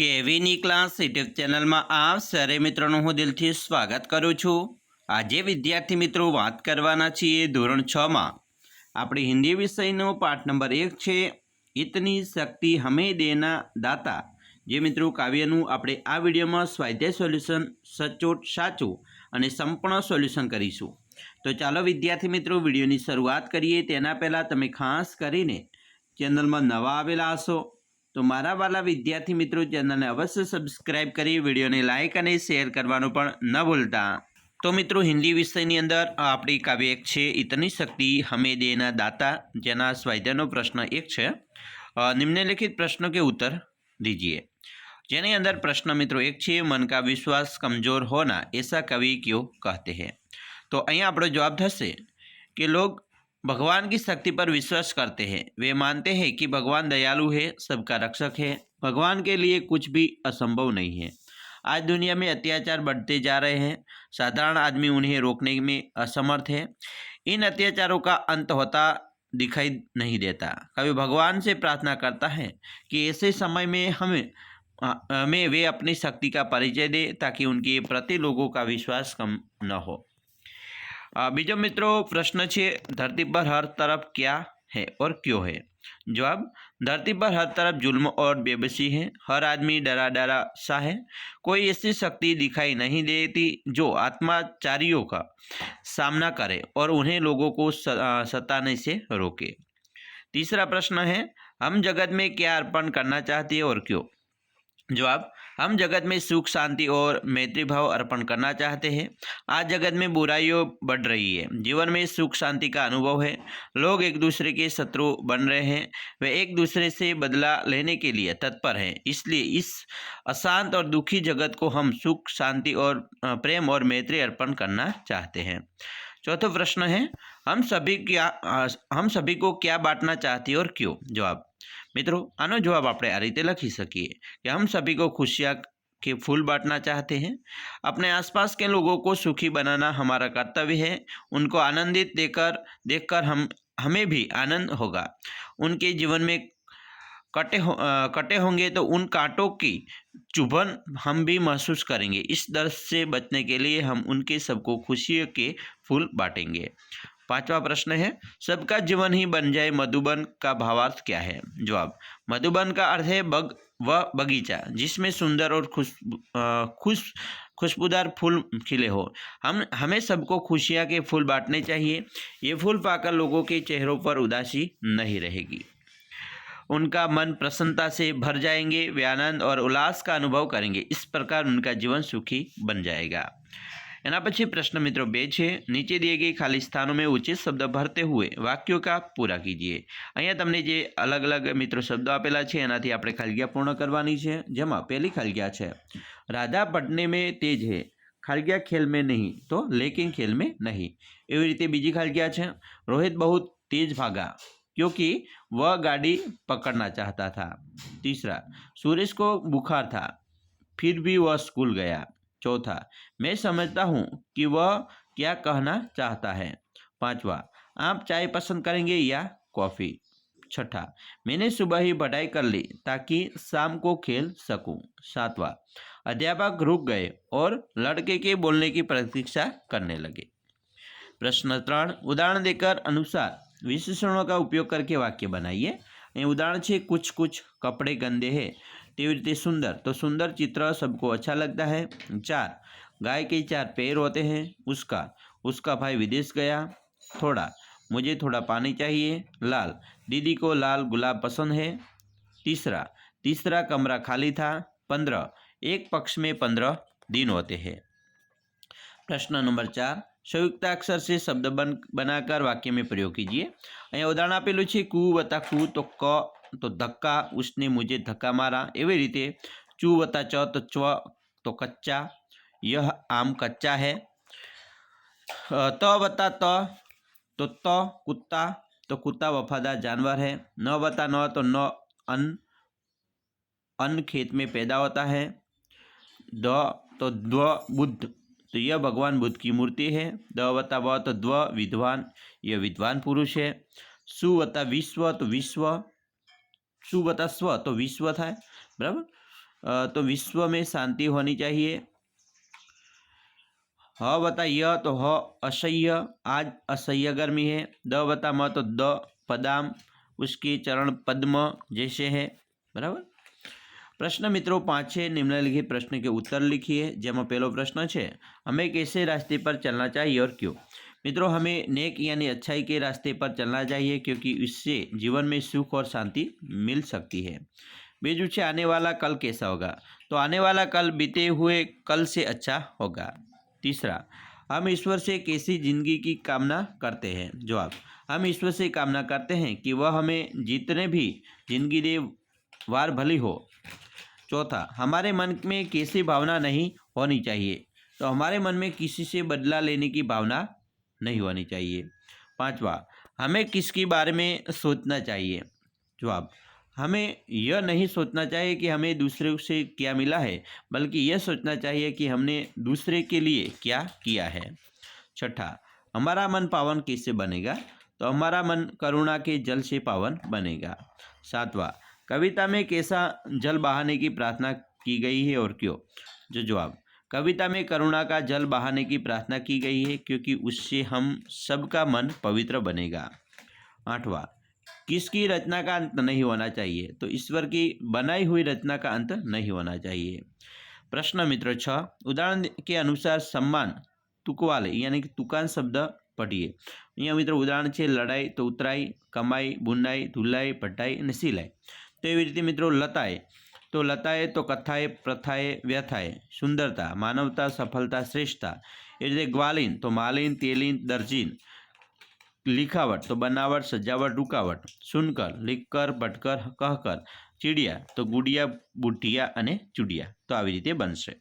કેવીની class YouTube ચેનલમાં આપ સરે મિત્રોનું હું દિલથી સ્વાગત કરું છું. આજે વિદ્યાર્થી મિત્રો વાત કરવાના છીએ ધોરણ છમાં આપણી હિન્દી વિષયનો પાઠ નંબર એક છે, ઇતની શક્તિ હમે દેના દાતા. જે મિત્રો કાવ્યનું આપણે આ વિડીયોમાં સ્વાધ્યાય સોલ્યુશન, સચોટ, સાચું અને સંપૂર્ણ સોલ્યુશન કરીશું. તો ચાલો વિદ્યાર્થી મિત્રો વિડીયોની શરૂઆત કરીએ. તેના પહેલાં તમે ખાસ કરીને ચેનલમાં નવા આવેલા હશો. तो मार वाला विद्यार्थी मित्रों चैनल ने अवश्य सब्सक्राइब कर वीडियो ने लाइक और शेयर करने न भूलता तो मित्रों हिंदी विषय अंदर आप कव्य एक है इतनी शक्ति हमें देना दाता जेना स्वाध्याय प्रश्न एक है निम्नलिखित प्रश्नों के उत्तर दीजिए जेनी अंदर प्रश्न मित्रों एक है मन का विश्वास कमज़ोर होना ऐसा कवि क्यों कहते हैं तो अँ आप जवाब थे कि लोग भगवान की शक्ति पर विश्वास करते हैं। वे मानते हैं कि भगवान दयालु है, सबका रक्षक है। भगवान के लिए कुछ भी असंभव नहीं है। आज दुनिया में अत्याचार बढ़ते जा रहे हैं। साधारण आदमी उन्हें रोकने में असमर्थ है। इन अत्याचारों का अंत होता दिखाई नहीं देता। कभी भगवान से प्रार्थना करता है कि ऐसे समय में हमें हमें वे अपनी शक्ति का परिचय दे ताकि उनके प्रति लोगों का विश्वास कम न हो। बीजो मित्रों, प्रश्न છે धरती पर हर तरफ़ क्या है और क्यों है? जवाब, धरती पर हर तरफ़ जुल्म और बेबसी है। हर आदमी डरा डरा सा है। कोई ऐसी शक्ति दिखाई नहीं देती जो आत्माचारियों का सामना करे और उन्हें लोगों को सताने से रोके। तीसरा प्रश्न है, हम जगत में क्या अर्पण करना चाहते हैं और क्यों? जवाब, हम जगत में सुख, शांति और मैत्री भाव अर्पण करना चाहते हैं। आज जगत में बुराइयों बढ़ रही है। जीवन में सुख, शांति का अनुभव है। लोग एक दूसरे के शत्रु बन रहे हैं। वे एक दूसरे से बदला लेने के लिए तत्पर हैं। इसलिए इस अशांत और दुखी जगत को हम सुख, शांति और प्रेम और मैत्री अर्पण करना चाहते हैं। चौथा प्रश्न है, हम सभी क्या हम सभी को क्या बांटना चाहती और क्यों? जवाब મિત્રો આનો જવાબ આપણે આ રીતે લખી શકીએ कि हम सभी को खुशियाँ के फूल बांटना चाहते हैं अपने आसपास के लोगों को सुखी बनाना हमारा कर्तव्य है उनको आनंदित देकर देखकर हम हमें भी आनंद होगा उनके जीवन में कटे हो अ, कटे होंगे तो उन कांटों की चुभन हम भी महसूस करेंगे इस दर्द से बचने के लिए हम उनके सबको खुशियों के फूल बांटेंगे पांचवा प्रश्न है, सबका जीवन ही बन जाए मधुबन का भावार्थ क्या है? जवाब, मधुबन का अर्थ है बग व बगीचा, जिसमें सुंदर और खुश खुश, खुशबूदार फूल खिले हो। हम, हमें सबको खुशियाँ के फूल बांटने चाहिए। ये फूल पाकर लोगों के चेहरों पर उदासी नहीं रहेगी। उनका मन प्रसन्नता से भर जाएँगे, वे आनंद और उल्लास का अनुभव करेंगे। इस प्रकार उनका जीवन सुखी बन जाएगा। एना पी प्रश्न मित्रों बे नीचे दिए गए खाली स्थानों में उचित शब्द भरते हुए वाक्यों का पूरा कीजिए अँ तमने जो अलग अलग मित्रों शब्द आपेला है एना आप खालग्या पूर्ण करवा है पहली खालग्या है राधा पटने में तेज है खालग्या खेल में नहीं तो लेकिन खेल में नहीं एवं रीते बीजी खालग्या है रोहित बहुत तेज भागा क्योंकि वह गाड़ी पकड़ना चाहता था तीसरा सुरेश को बुखार था फिर भी वह स्कूल गया चौथा, मैं समझता हूँ कि वह क्या कहना चाहता है। पांचवा, आप चाय पसंद करेंगे या कॉफ़ी? छठा, मैंने सुबह ही पढ़ाई कर ली ताकि शाम को खेल सकूँ। सातवा, अध्यापक रुक गए और लड़के के बोलने की प्रतीक्षा करने लगे। प्रश्न त्रण, उदाहरण देकर अनुसार, विशेषणों का उपयोग करके वाक्य बनाइए। उदाहरण छः कुछ कुछ कपड़े गंदे हैं। તેવી રીતે सुंदर। तो सुंदर चित्र सबको अच्छा लगता है। चार, गाय के चार पैर होते हैं। उसका उसका भाई विदेश गया। थोड़ा, मुझे थोड़ा पानी चाहिए। लाल, दीदी को लाल गुलाब पसंद है। तीसरा तीसरा कमरा खाली था। पंद्रह, एक पक्ष में पंद्रह दिन होते हैं। प्रश्न नंबर चार સંયુક્તાક્ષર છે શબ્દ બન બનાકર વાક્ય મેં પ્રયોગ કીજીએ અહીંયા ઉદાહરણ આપેલું છે कू વત્તા कू तो क તો ધક્કા उसने मुझे धक्का मारा એવી રીતે ચુ વત્તા ચ તો ચ્વ તો કચ્ચા यह आम कच्चा है અ, ત વત્તા ત તો त कुत्ता तो कुत्ता वफादार जानवर है न बता न तो न अन्न अन्न खेत में पैदा होता है द तो द्व बुद्ध तो यह भगवान बुद्ध की मूर्ति है द वता व तो द्व विद्वान यह विद्वान पुरुष है सु वता विश्व तो विश्व સુ વત્તા સ્વ તો વિશ્વ થાય બરાબર अ, तो विश्व में शांति होनी चाहिए ह बता य तो ह असह्य आज असह्य गर्मी है द बता म तो द पदाम उसके चरण पद्म जैसे है બરાબર પ્રશ્ન મિત્રો પાંચ છે નિમ્નલિખિત प्रश्न के उत्तर लिखिए જેમાં પહેલો પ્રશ્ન છે हमें कैसे रास्ते पर चलना चाहिए और क्यों मित्रों, हमें नेक यानी अच्छाई के रास्ते पर चलना चाहिए, क्योंकि इससे जीवन में सुख और शांति मिल सकती है। बीजू છે आने वाला कल कैसा होगा? तो आने वाला कल बीते हुए कल से अच्छा होगा। तीसरा, हम ईश्वर से कैसी ज़िंदगी की कामना करते हैं? जवाब, हम ईश्वर से कामना करते हैं कि वह हमें जितने भी ज़िंदगी दे वार भली हो। चौथा, हमारे मन में कैसी भावना नहीं होनी चाहिए? तो हमारे मन में किसी से बदला लेने की भावना नहीं होनी चाहिए। पांचवा हमें किसके बारे में सोचना चाहिए? जवाब हमें यह नहीं सोचना चाहिए कि हमें दूसरे से क्या मिला है बल्कि यह सोचना चाहिए कि हमने दूसरे के लिए क्या किया है। छठा हमारा मन पावन किससे बनेगा? तो हमारा मन करुणा के जल से पावन बनेगा। सातवां कविता में कैसा जल बहाने की प्रार्थना की गई है और क्यों? जो जवाब कविता में करुणा का जल बहाने की प्रार्थना की गई है क्योंकि उससे हम सबका मन पवित्र बनेगा आठवां किसकी रचना का अंत नहीं होना चाहिए तो ईश्वर की बनाई हुई रचना का अंत नहीं होना चाहिए प्रश्न मित्र छ उदाहरण के अनुसार सम्मान तुकवाले यानी कि तुकान शब्द પઢીએ અહીંયા મિત્રો ઉદાહરણ છે લડાઈ તો ઉતરાઈ કમાઈ બુનાઈ ધુલાઈ પઢાઈ અને સિલાઈ તો એવી રીતે મિત્રો લતાએ તો લતાએ તો કથાએ, પ્રથાએ વ્યથાએ. સુંદરતા, માનવતા, સફળતા, શ્રેષ્ઠતા. એ રીતે ગ્વાલિન, તો માલિન, તેલિન, દર્જીન. લિખાવટ, તો બનાવટ, સજાવટ, રૂકાવટ. સુનકર, લિક્કર, ભટકર, કહકર. ચીડિયા, તો ગુડિયા, બુઢિયા અને ચૂડિયા. તો આવી રીતે બનશે.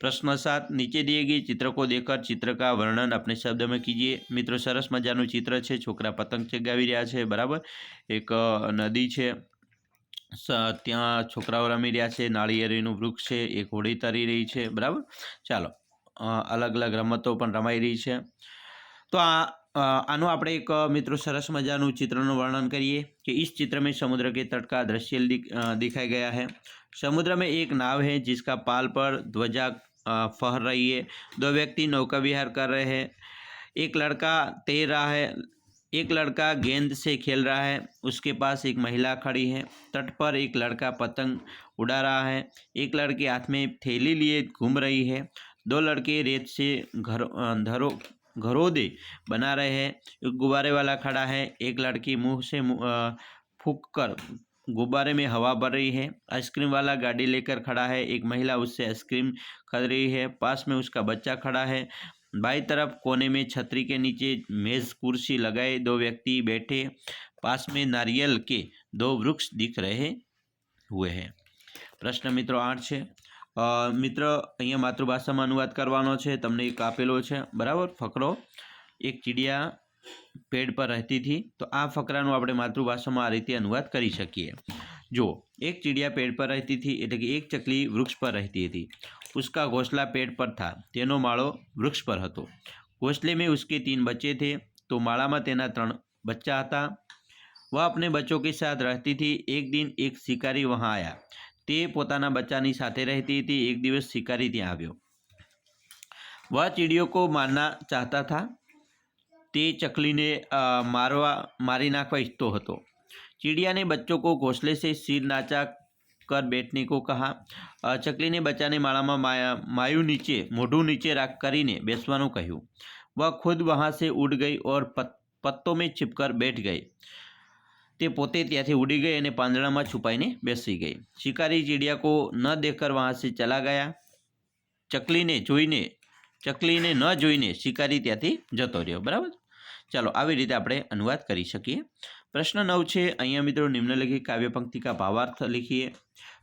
પ્રશ્ન સાત, નીચે દિયે ગઈ ચિત્રકો દેખર, ચિત્રકા વર્ણન. આપણે શબ્દમાં કીજીએ. મિત્રો, સરસ મજાનું ચિત્ર છે. છોકરા પતંગ ચગાવી રહ્યા છે. બરાબર? એક નદી છે. ત્યાં છોકરાઓ રમી રહ્યા છે નાળિયેરીનું વૃક્ષ છે એક હોડી તરી રહી છે બરાબર ચાલો અ, અલગ અલગ રમતો પણ રમાઈ રહી છે तो आ आ, आनो આપણે એક મિત્રો સરસ મજાનું ચિત્રનું વર્ણન કરીએ कि इस चित्र में समुद्र के तट का दृश्य दिख, अ, दिखाया गया है समुद्र में एक नाव है जिसका पाल पर ध्वजा अ, फहर रही है दो व्यक्ति नौका विहार कर रहे हैं एक लड़का तैर रहा है एक लड़का गेंद से खेल रहा है, उसके पास एक महिला खड़ी है, तट पर एक लड़का पतंग उड़ा रहा है, एक लड़के हाथ में थैली लिए घूम रही है, दो लड़के रेत से घर घरों घरोदे बना रहे हैं, एक गुब्बारे वाला खड़ा है, एक लड़की मुँह से फूंक कर गुब्बारे में हवा भर रही है, आइसक्रीम वाला गाड़ी लेकर खड़ा है, एक महिला उससे आइसक्रीम खरीद रही है, पास में उसका बच्चा खड़ा है बाई तरफ कोने में छतरी के नीचे मेज कुर्सी लगाए दो व्यक्ति बैठे पास में नारियल के दो वृक्ष दिख रहे हुए हैं પ્રશ્ન મિત્રો આઠ છે અ, મિત્ર અહીંયા માતૃભાષામાં અનુવાદ કરવાનો છે તમને એક આપેલો છે બરાબર ફકરો એક ચીડિયા પેડ પર રહેતી थी તો આ ફકરાનું આપણે માતૃભાષામાં આ રીતે અનુવાદ કરી શકીએ જો એક ચીડિયા પેડ પર રહેતી थी એટલે કે એક ચકલી વૃક્ષ પર રહેતી હતી उसका घोंसला पेड़ पर था તેનો માળો વૃક્ષ પર હતો ઘોંસલે में उसके तीन बच्चे थे तो માળામાં તેના ત્રણ બચ્ચા હતા वह अपने बच्चों के साथ रहती थी एक दिन एक शिकारी वहाँ आया તે પોતાના બચ્ચાની સાથે રહેતી હતી એક દિવસ શિકારી ત્યાં આવ્યો वह चिड़ियों को मारना चाहता था તે ચકલીને અ, મારવા મારી નાખવા ઈચ્છતો હતો चिड़िया ने बच्चों को घोंसले से सिर नाचा कर बैठने को कहा અ, ચકલીને બચ્ચાને માળામાં માયા માયું નીચે મોઢું નીચે રાખ કરીને બેસવાનું કહ્યું वह खुद वहाँ से उड़ गई और पत, पत्तों में छिपकर बैठ गई તે પોતે ત્યાંથી ઉડી ગઈ અને પાંદડામાં છુપાઈને બેસી ગઈ શિકારી ચીડિયા को न देखकर वहाँ से चला गया ચકલીને જોઈને ચકલીને ન જોઈને શિકારી ત્યાંથી જતો રહ્યો બરાબર ચાલો આવી રીતે આપણે અનુવાદ કરી શકીએ પ્રશ્ન નવ છે અહીંયા મિત્રો નિમ્નલિખિત કાવ્ય पंक्ति का भावार्थ लिखिए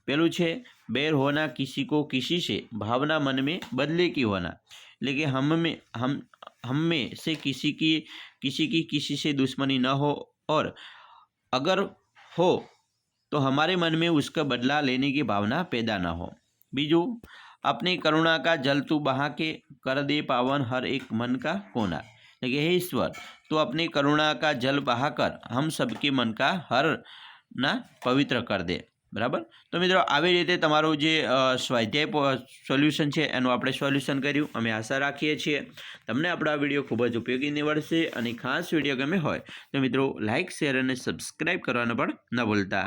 પેલું છે બેર હોના किसी को किसी से भावना मन में बदले की होना એટલે કે हम में हम हम में से किसी की किसी की किसी से दुश्मनी न हो और अगर हो तो हमारे मन में उसका बदला लेने की भावना पैदा न हो बीजू अपनी करुणा का जल तू बहा के कर दे पावन हर एक मन का कोना लेकिन हे ईश्वर तो अपनी करुणा का जल बहाकर हम सबके मन का हर ना पवित्र कर दे બરાબર તો મિત્રો આવી રીતે તમારું જે અ, સ્વાધ્યાય સોલ્યુશન છે એનું આપણે સોલ્યુશન કર્યું અમે આશા રાખીએ છીએ તમને આપણો આ વિડીયો ખૂબ જ ઉપયોગી નીવડશે અને ખાસ વિડીયો ગમે હોય તો મિત્રો લાઇક શેર અને સબસ્ક્રાઈબ કરવાનું પણ ન ભૂલતા